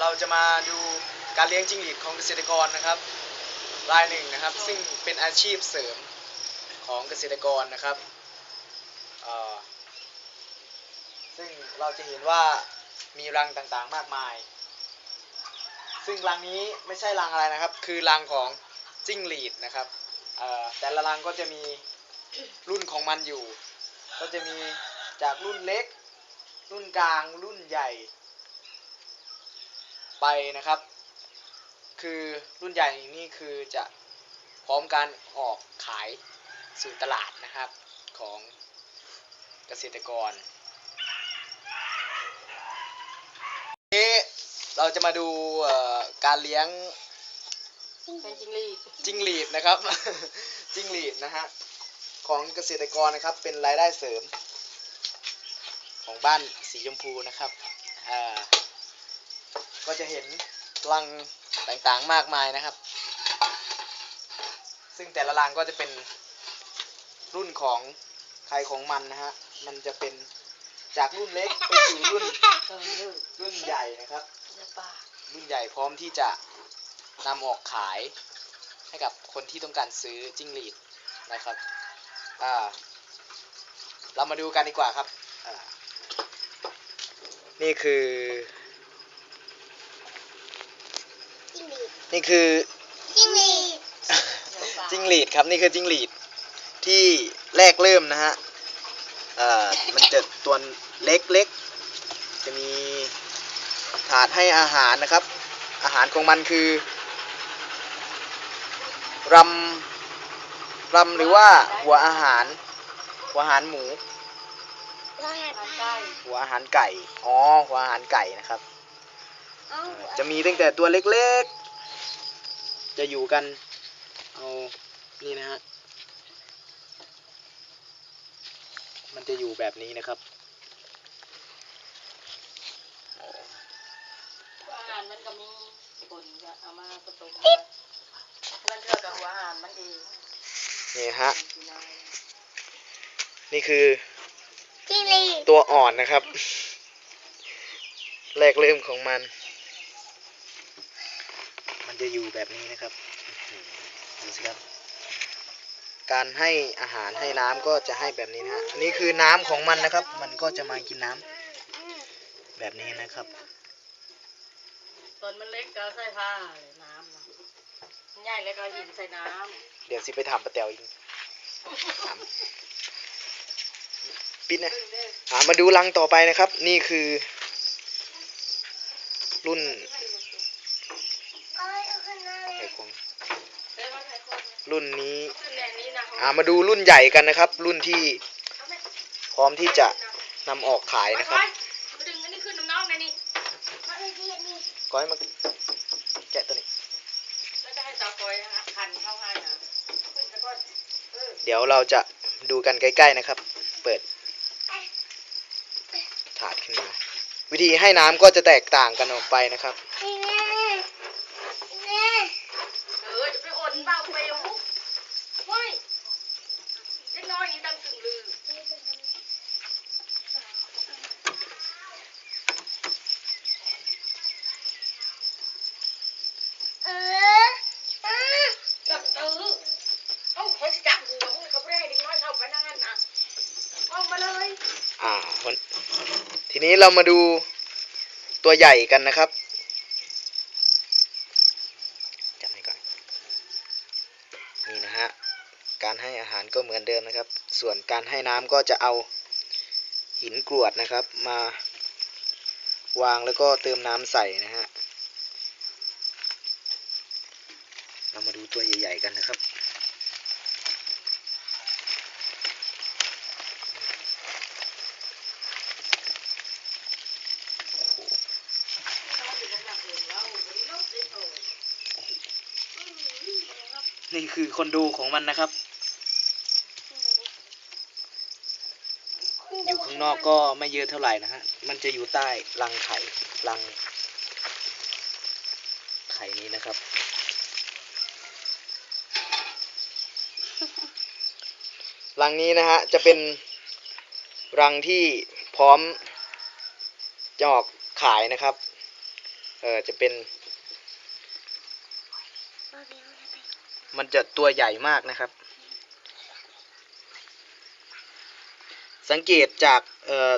เราจะมาดูการเลี้ยงจิ้งหรีดของเกษตรกรนะครับรายหนึ่งนะครับ ซึ่งเป็นอาชีพเสริมของเกษตรกรนะครับซึ่งเราจะเห็นว่ามีรังต่างๆมากมาย ซึ่งรังนี้ไม่ใช่รังอะไรนะครับ คือรังของจิ้งหรีดนะครับแต่ละรังก็จะมีรุ่นของมันอยู่ ก็จะมีจากรุ่นเล็ก รุ่นกลางรุ่นใหญ่ ไปนะครับ คือรุ่นใหญ่นี่คือจะพร้อมการออกขายสู่ตลาดนะครับของเกษตรกรนี้เราจะมาดูการเลี้ยงจิงหรีดจิงหรีดนะครับจิงหรีดนะฮะของเกษตรกรนะครับเป็นรายได้เสริม ของบ้านสีชมพูนะครับอ่า ก็จะเห็นรังต่างๆมากมายนะครับ ซึ่งแต่ละรังก็จะเป็นรุ่นของใครของมันนะฮะ มันจะเป็นจากรุ่นเล็กไปสู่รุ่นเออเลิกรุ่นใหญ่นะครับจะปากรุ่นใหญ่พร้อมที่จะนำออกขายให้กับคนที่ต้องการซื้อจิ้งหรีดนะครับ อ่า เรามาดูกันดีกว่าครับอ่านี่คือ จิ้งหรีด นี่คือจิ้งหรีดจิ้งหรีดครับนี่คือจิ้งหรีดที่แรกเริ่มนะฮะอ่ามันจะตัวเล็กๆจะมีถาดให้อาหารนะครับ อาหารของมันคือรำรำหรือว่าหัวอาหาร หัวอาหารหมูเราหัดทานผ้าได้หัวอาหารไก่ อ๋อ หัวอาหารไก่นะครับเอ้าอ่าจะมีตั้งแต่ตัวเล็กๆ จะอยู่กัน เอานี่นะฮะมันจะอยู่แบบนี้นะครับอาหารมันก็มีผลจะเอามาผสมกันมันเท่ากับหัวอาหารมันเองนี่ฮะกินเอานี่คือจิ้งหรีดตัวอ่อนนะครับ แรกเริ่มของมันมัน จะอยู่แบบนี้นะครับอื้อหือดูสิครับ การให้อาหารให้น้ำก็จะให้แบบนี้นะฮะอันนี้คือน้ำของมันนะครับ มันก็จะมากินน้ำแบบนี้นะครับตอนมันเล็กก็ใส่ผ้าเลยน้ำนะมันใหญ่แล้วก็หินใส่น้เดี๋ยวสิไปถามป้าแต๋วอีกถามปิดนะำอ่ามาดูรังต่อไปนะครับ นี่คือ รุ่น เอาไว้เอาขึ้นมา โอเคคง เอ้ยมันใส่คน รุ่นนี้ขึ้นแรงนี้นะอ่ามาดูรุ่นใหญ่กันนะครับ รุ่นที่พร้อมที่จะนำออกขายนะครับไปไปดึงอันนี้ขึ้นน้ำน้องนะนี่มาเลยที่นี่ก้อยมาแกะตัวนี้แล้วก็ให้สาวคอยหันเข้าให้นะขึ้นแล้วก็เออเดี๋ยวเราจะดูกันใกล้ๆนะครับ เปิด ถาดขึ้นมา วิธีให้น้ำก็จะแตกต่างกันออกไปนะครับ นี่แม่แม่ เออจะไปอดเบาไปเอาว้ายเล็กน้อยนี่ตั้งตึงลือ เออเออ จับเออเอ้าเขาจะจับหัวมึงเขาไม่ได้ให้เด็กน้อยเข้าไปนั่นอะเอามาเลย อ่าวันที นี้เรามาดูตัวใหญ่กันนะครับจับให้ก่อนนี่นะฮะการให้อาหารก็เหมือนเดิมนะครับ ส่วนการให้น้ำก็จะเอาหินกรวดนะครับ มาวางแล้วก็เติมน้ำใส่นะฮะเรามาดูตัวใหญ่ ๆ กันนะครับ นี่ คือคนดูของมันนะครับ อยู่ข้างนอกก็ไม่เยอะเท่าไหร่นะฮะ มันจะอยู่ใต้รังไข่รัง ไข่นี้นะครับ รังนี้นะฮะ จะเป็นรังที่พร้อมจะออกขายนะครับ เออจะเป็น มันจะตัวใหญ่มากนะครับ สังเกตจากเออ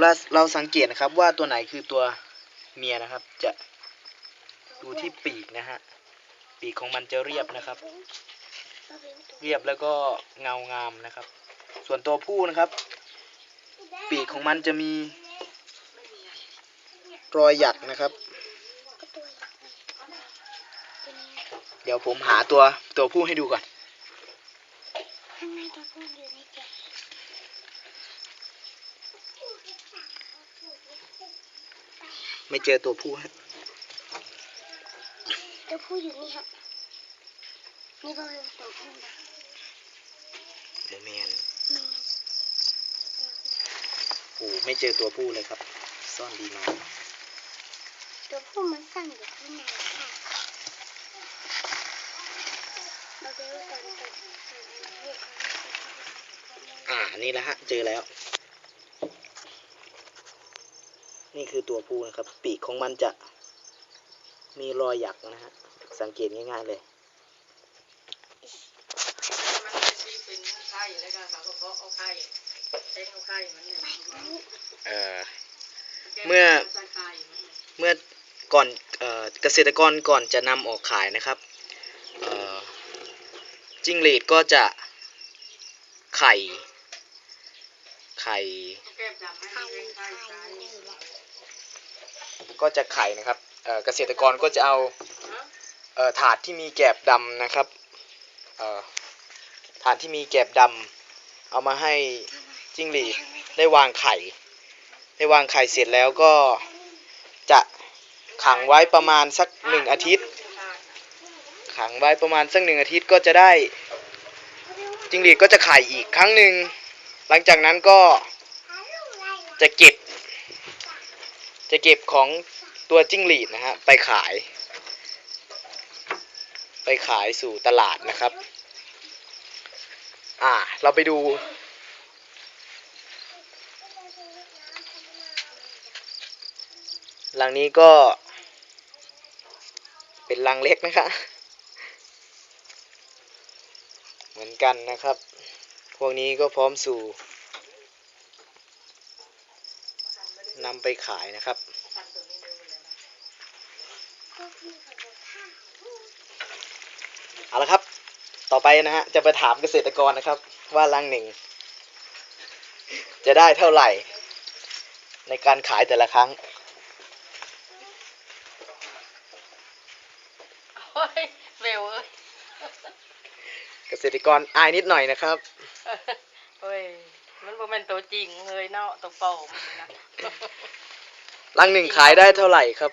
เราเราสังเกตนะครับว่าตัวไหนคือตัวเมียนะครับ จะดูที่ปีกนะฮะปีกของมันจะเรียบนะครับ เรียบแล้วก็เงางามนะครับ ส่วนตัวผู้นะครับ ปีกของมันจะมีรอยหยักนะครับ ก็ตัวใหญ่ตัวนี้ เดี๋ยวผมหาตัวตัวผู้ให้ดูก่อนข้างในตัวผู้อยู่ในแกะไม่เจอตัวผู้ฮะตัวผู้อยู่นี่ฮะนี่บาเบลตัวผู้นะโมเมนไม่โอ้ไม่เจอตัวผู้เลยครับ ซ่อนดีมากตัวผู้มันสั่งอยู่ข้างใน อ่า นี่แหละฮะ เจอแล้ว นี่คือตัวผู้นะครับ ปีกของมันจะมีรอยหยักนะฮะ สังเกตง่ายๆเลยมันเป็นที่เป็นไข่แล้วก็เขาเพาะเอาไข่เช็คเอาไข่มันเออเมื่อ เมื่อก่อนเอ่อเกษตรกรก่อนจะนำออกขายนะครับ จิ้งหรีดก็จะไข่ ไข่ ก็จะไข่นะครับเกษตรกรก็จะเอาถาดที่มีแกบดำนะครับถาดที่มีแกบดำเอามาให้จิ้งหรีดได้วางไข่ ได้วางไข่เสร็จแล้วก็จะขังไว้ประมาณสักหนึ่งอาทิตย์ ขังไว้ประมาณสักหนึ่งอาทิตย์ก็จะได้จิ้งหรีดก็จะไข่อีกครั้งหนึ่งหลังจากนั้นก็จะเก็บ จะเก็บของตัวจิ้งหรีดนะฮะไปขาย ไปขายสู่ตลาดนะครับ อ่าเราไปดูหลังนี้ก็เป็นลังเล็กนะคะ เหมือนกันนะครับ พวกนี้ก็พร้อมสู่นำไปขายนะครับ เอาละครับ ต่อไปนะฮะ จะไปถามเกษตรกรนะครับ ว่าลังหนึ่ง จะได้เท่าไหร่ ในการขายแต่ละครั้งโอ้ยเบลเอ้ย เกษตรกรอายนิดหน่อยนะครับเฮ้ยมันบ่แม่นตัวจริงเฮ้ยเนาะตัวปลอมนี่นะลังหนึ่งขายได้เท่าไหร่ครับ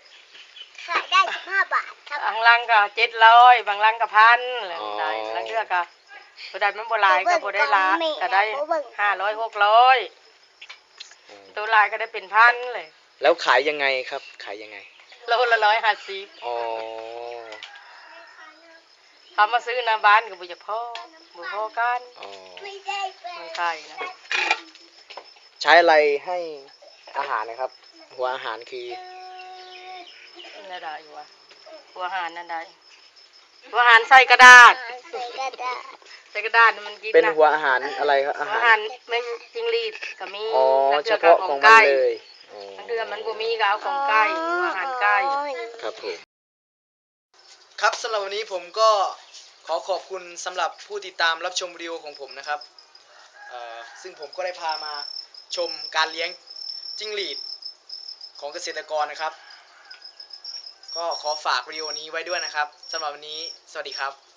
ขายได้สิบห้าบาทครับ บางลังก็เจ็ดร้อยบางลังก็พันอะไรอ๋อ ได้บางเทื่อก็บ่ได้มันบ่หลายก็บ่ได้ละก็ได้ห้าร้อยหกร้อยตัวหลายก็ได้เป็นพันเลยแล้วขายยังไงครับ ขายยังไง โลละร้อยห้าสิบอ๋อ ทำมาซื้อหน้าบ้านก็บ่จะพอบ่พอกันอ๋อไม่ได้เป็มันนไข่นะใช้อะไรให้อาหารนะครับ หัวอาหารคือนั่นได้อยู่วะหัวหารนั่นได้หัวหารใส่กระดาษใส่กระดาษใส่กระดาษมันกินเป็นนะหัวอาหารอะไรครับอาหัวหาหารรไม่จิงหรีดก็มีอ๋อแล้วเฉทื่พาะก็ของมันไก่เลยอ๋อทั้งเดือนมันบ่มีก็เอาของไก่หัวหารไก่ครับผม ครับสำหรับวันนี้ผมก็ขอขอบคุณสำหรับผู้ติดตามรับชมวิดีโอของผมนะครับซึ่งผมก็ได้พามาชมการเลี้ยงจิ้งหรีดของเกษตรกรนะครับ ก็ขอฝากวิดีโอนี้ไว้ด้วยนะครับสำหรับวันนี้ สวัสดีครับ